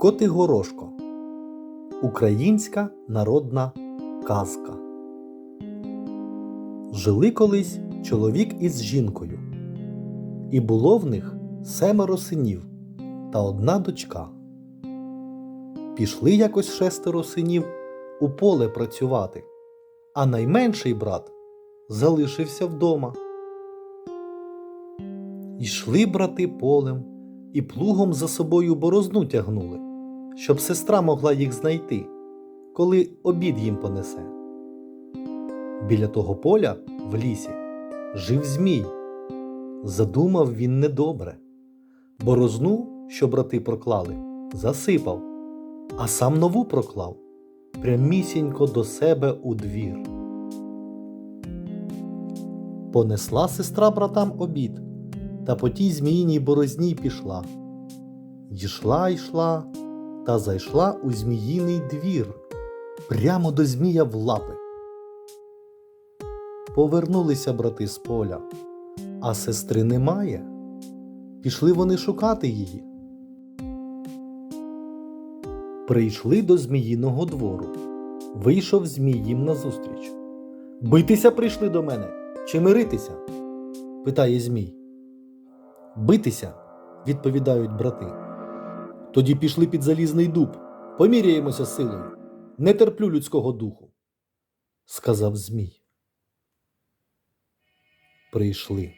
Котигорошко Українська народна казка. Жили колись чоловік із жінкою, і було в них семеро синів та одна дочка. Пішли якось шестеро синів у поле працювати, а найменший брат залишився вдома. Йшли брати полем і плугом за собою борозну тягнули, щоб сестра могла їх знайти, коли обід їм понесе. Біля того поля в лісі жив Змій. Задумав він недобре. Борозну, що брати проклали, засипав, а сам нову проклав прямісінько до себе у двір. Понесла сестра братам обід, та по тій зміїній борозні пішла. Йшла, йшла та зайшла у зміїний двір, прямо до змія в лапи. Повернулися брати з поля, а сестри немає. Пішли вони шукати її. Прийшли до зміїного двору. Вийшов змій їм назустріч. Битися прийшли до мене чи миритися? питає Змій. Битися, відповідають брати. Тоді пішли під залізний дуб, поміряємося силою. Не терплю людського духу, сказав Змій. Прийшли.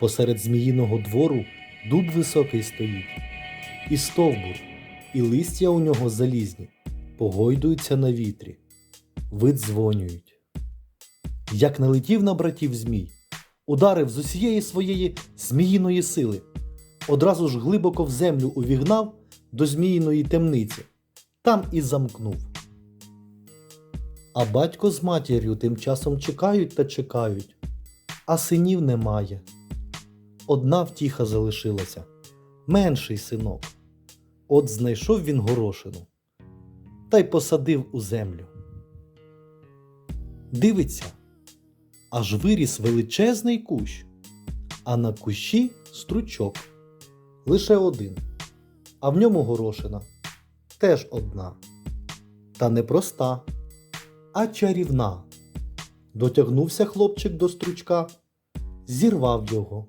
Посеред зміїного двору дуб високий стоїть, і стовбур, і листя у нього залізні, погойдуються на вітрі, видзвонюють. Як налетів на братів Змій, ударив з усієї своєї зміїної сили, одразу ж глибоко в землю увігнав до зміїної темниці, там і замкнув. А батько з матір'ю тим часом чекають та чекають, а синів немає. Одна втіха залишилася менший синок. От знайшов він горошину та й посадив у землю. Дивиться, аж виріс величезний кущ, а на кущі стручок. Лише один, а в ньому горошина теж одна. Та не проста, а чарівна. Дотягнувся хлопчик до стручка, зірвав його.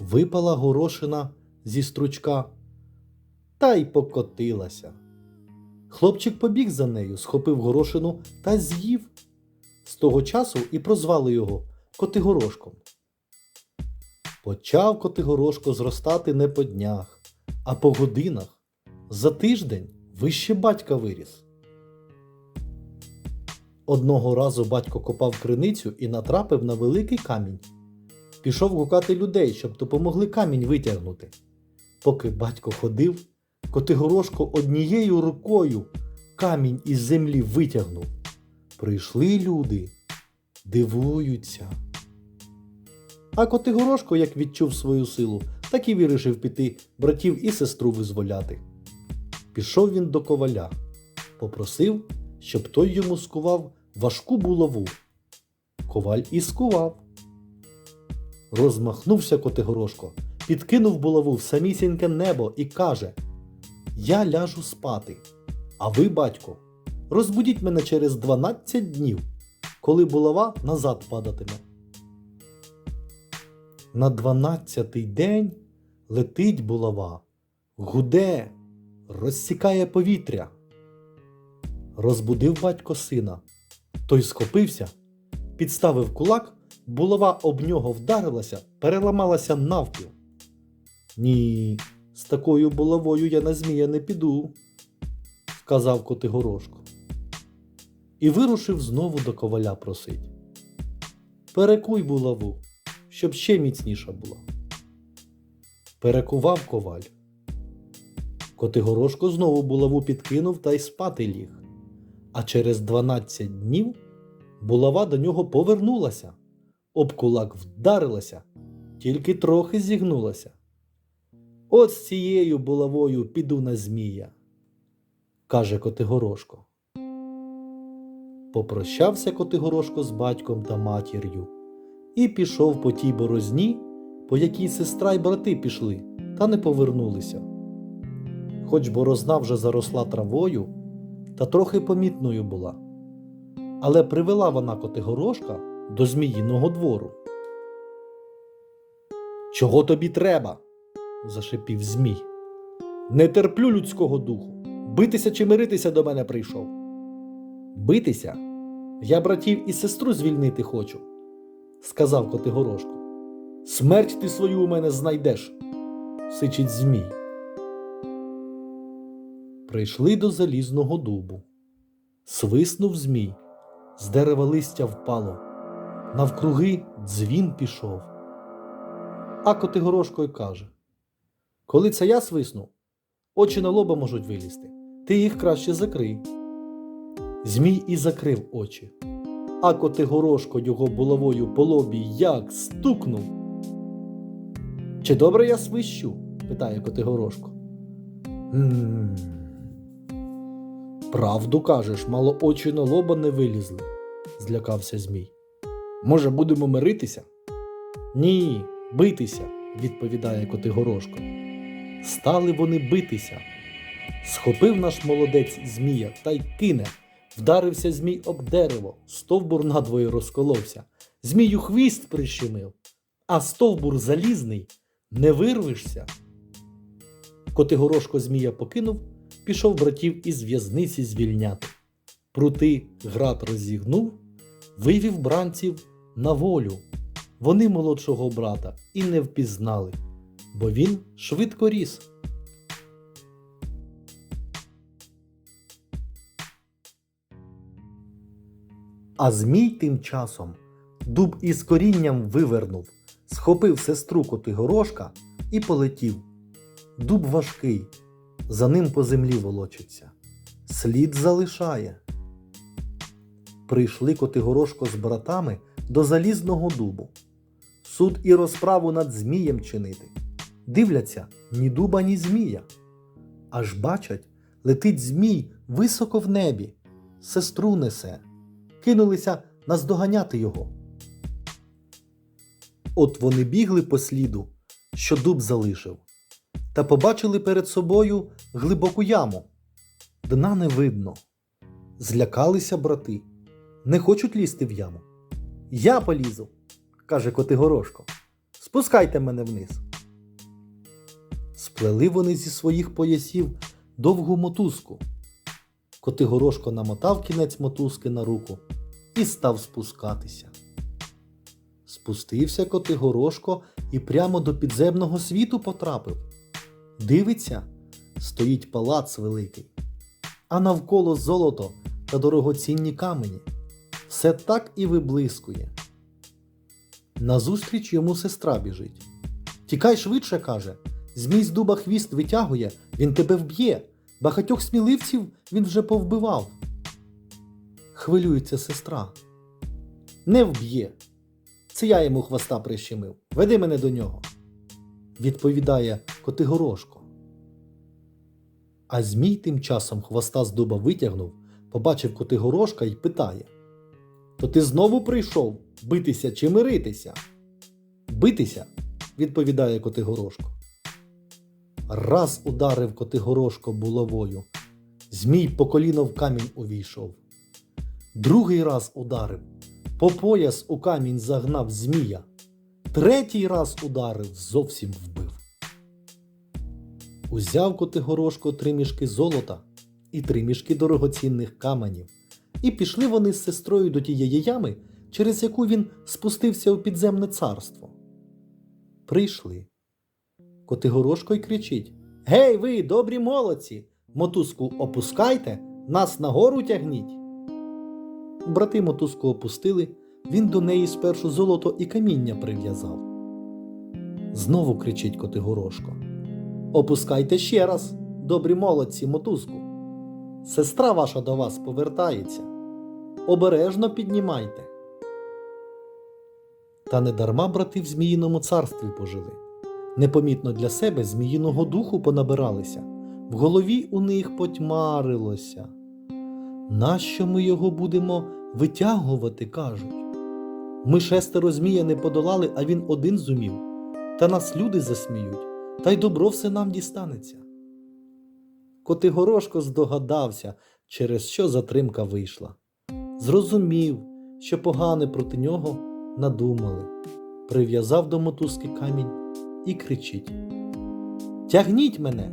Випала горошина зі стручка та й покотилася. Хлопчик побіг за нею, схопив горошину та з'їв. З того часу і прозвали його Котигорошком. Почав Котигорошко зростати не по днях, а по годинах. За тиждень вище батька виріс. Одного разу батько копав криницю і натрапив на великий камінь. Пішов гукати людей, щоб допомогли камінь витягнути. Поки батько ходив, Котигорошко однією рукою камінь із землі витягнув. Прийшли люди, дивуються. А Котигорошко, як відчув свою силу, так і вирішив піти братів і сестру визволяти. Пішов він до коваля, попросив, щоб той йому скував важку булаву. Коваль і скував. Розмахнувся Котигорошко, підкинув булаву в самісіньке небо і каже: Я ляжу спати, а ви, батько, розбудіть мене через 12 днів, коли булава назад падатиме. На дванадцятий день летить булава, гуде, розсікає повітря. Розбудив батько сина. Той схопився, підставив кулак, булава об нього вдарилася, переламалася навпіл. Ні, з такою булавою я на змія не піду, сказав Котигорошко. І вирушив знову до коваля просить. Перекуй булаву, щоб ще міцніша була. Перекував коваль. Котигорошко знову булаву підкинув та й спати ліг. А через 12 днів булава до нього повернулася, об кулак вдарилася, тільки трохи зігнулася. От з цією булавою піду на змія, каже Котигорошко. Попрощався Котигорошко з батьком та матір'ю і пішов по тій борозні, по якій сестра й брати пішли, та не повернулися. хоч борозна вже заросла травою та трохи помітною була. Але привела вона Котигорошка до Зміїного двору. Чого тобі треба? зашипів Змій. Не терплю людського духу. Битися чи миритися до мене прийшов. Битися? Я братів і сестру звільнити хочу, сказав Котигорошко. Смерть ти свою у мене знайдеш, сичить Змій. Прийшли до залізного дубу. Свиснув Змій, з дерева листя впало, навкруги дзвін пішов. А Котигорошко й каже: Коли це я свисну, очі на лоба можуть вилізти, ти їх краще закрий. Змій і закрив очі, а Котигорошко його булавою по лобі як стукнув. Чи добре я свищу? питає Котигорошко. «М, Правду кажеш, мало очі на лоба не вилізли, злякався Змій. Може, будемо миритися? Ні, битися, відповідає Котигорошко. Стали вони битися. Схопив наш молодець Змія та й кине. Вдарився Змій об дерево, стовбур надвоє розколовся. Змію хвіст прищемив, а стовбур залізний не вирвешся. Котигорошко Змія покинув, пішов братів із в'язниці звільняти. Прути град розігнув, вивів бранців на волю. Вони молодшого брата і не впізнали, бо він швидко ріс. А Змій тим часом дуб із корінням вивернув, схопив сестру Котигорошка і полетів. Дуб важкий, за ним по землі волочиться, слід залишає. Прийшли Котигорошко з братами до залізного дубу. Суд і розправу над Змієм чинити. Дивляться ні дуба, ні змія. Аж бачать, летить Змій високо в небі, сестру несе. Кинулися наздоганяти його. От вони бігли по сліду, що дуб залишив, та побачили перед собою глибоку яму. Дна не видно. Злякалися брати, не хочуть лізти в яму. Я полізу, каже Котигорошко. Спускайте мене вниз. Сплели вони зі своїх поясів довгу мотузку. Котигорошко намотав кінець мотузки на руку і став спускатися. Спустився Котигорошко і прямо до підземного світу потрапив. Дивиться, стоїть палац великий, а навколо золото та дорогоцінні камені. Все так і виблискує. Назустріч йому сестра біжить. Тікай швидше, каже. Змій з дуба хвіст витягує, він тебе вб'є. Багатьох сміливців він вже повбивав. Хвилюється сестра. Не вб'є. Це я йому хвоста прищемив. Веди мене до нього. Відповідає Котигорошко. А Змій тим часом хвоста з дуба витягнув, побачив Котигорошка і питає: То ти знову прийшов битися чи миритися? Битися, відповідає Котигорошко. Раз ударив Котигорошко булавою. Змій по коліно в камінь увійшов. Другий раз ударив. По пояс у камінь загнав Змія. Третій раз ударив, зовсім вбив. Узяв Котигорошко три мішки золота і три мішки дорогоцінних каменів. І пішли вони з сестрою до тієї ями, через яку він спустився у підземне царство. Прийшли. Котигорошко й кричить: Гей, ви, добрі молодці! Мотузку опускайте, нас нагору тягніть. Брати мотузку опустили, він до неї спершу золото і каміння прив'язав. Знову кричить Котигорошко. Опускайте ще раз, добрі молодці, мотузку. Сестра ваша до вас повертається. Обережно піднімайте. Та не дарма брати в Зміїному царстві пожили. Непомітно для себе зміїного духу понабиралися, в голові у них потьмарилося. Нащо ми його будемо витягувати, кажуть? Ми шестеро змія не подолали, а він один зумів, та нас люди засміють, та й добро все нам дістанеться. Котигорошко здогадався, через що затримка вийшла. Зрозумів, що погане проти нього надумали. Прив'язав до мотузки камінь і кричить: Тягніть мене!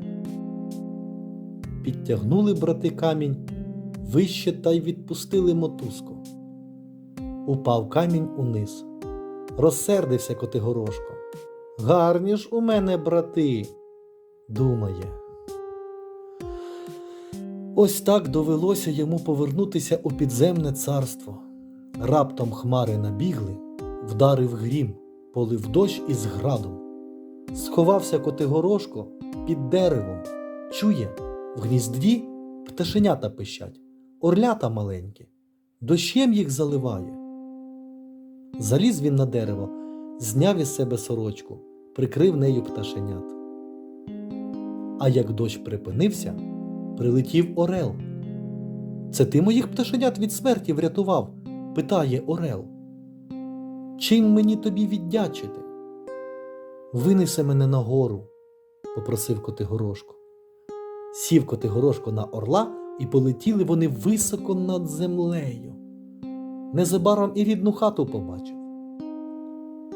Підтягнули брати камінь вище та й відпустили мотузку. Упав камінь униз. Розсердився Котигорошко. Гарні ж у мене брати, думає. Ось так довелося йому повернутися у підземне царство. Раптом хмари набігли, вдарив грім, полив дощ із градом. Сховався Котигорошко під деревом. Чує, в гнізді пташенята пищать, орлята маленькі, дощем їх заливає. Заліз він на дерево, зняв із себе сорочку, прикрив нею пташенят. А як дощ припинився, прилетів орел. Це ти моїх пташенят від смерті врятував? питає Орел. Чим мені тобі віддячити? Винеси мене на гору, попросив Котигорошко. Сів Котигорошко на орла, і полетіли вони високо над землею. Незабаром і рідну хату побачив.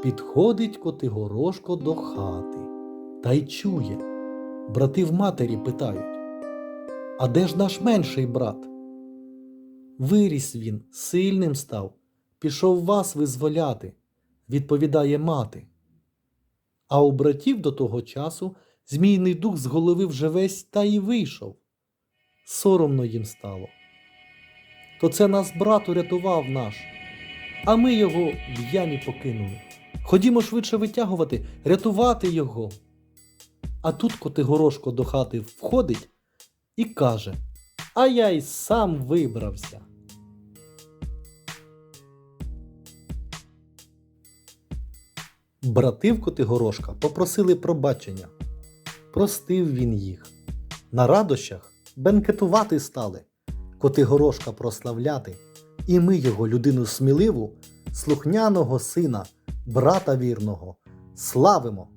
Підходить Котигорошко до хати та й чує. Брати в матері питають: А де ж наш менший брат? Виріс він, сильним став, пішов вас визволяти, відповідає мати. А у братів до того часу змійний дух з голови вже весь та й вийшов. Соромно їм стало. То це нас брат урятував наш, а ми його в ямі покинули. Ходімо швидше витягувати, рятувати його. А тут Котигорошко до хати входить і каже: А я й сам вибрався. Брати в Котигорошка попросили пробачення. Простив він їх. На радощах бенкетувати стали, Котигорошка прославляти, і ми його людину сміливу, слухняного сина, брата вірного, славимо